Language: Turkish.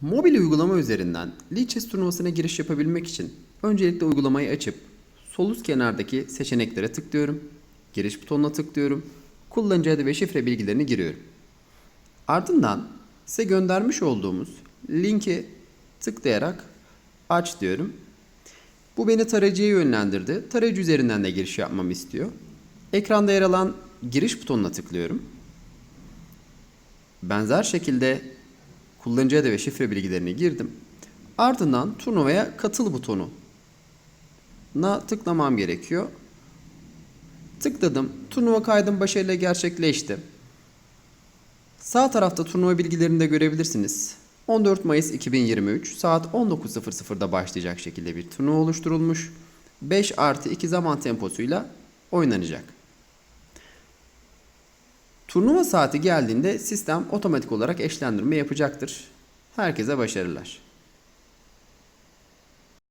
Mobil uygulama üzerinden Lichess turnuvasına giriş yapabilmek için öncelikle uygulamayı açıp sol üst kenardaki seçeneklere tıklıyorum. Giriş butonuna tıklıyorum. Kullanıcı adı ve şifre bilgilerini giriyorum. Ardından size göndermiş olduğumuz linki tıklayarak aç diyorum. Bu beni tarayıcıya yönlendirdi. Tarayıcı üzerinden de giriş yapmamı istiyor. Ekranda yer alan giriş butonuna tıklıyorum. Benzer şekilde kullanıcı adı ve şifre bilgilerini girdim. Ardından turnuvaya katıl butonu na tıklamam gerekiyor. Tıkladım. Turnuva kaydım başarıyla gerçekleşti. Sağ tarafta turnuva bilgilerini de görebilirsiniz. 14 Mayıs 2023 saat 19.00'da başlayacak şekilde bir turnuva oluşturulmuş. 5 artı 2 zaman temposuyla oynanacak. Turnuva saati geldiğinde sistem otomatik olarak eşlendirme yapacaktır. Herkese başarılar.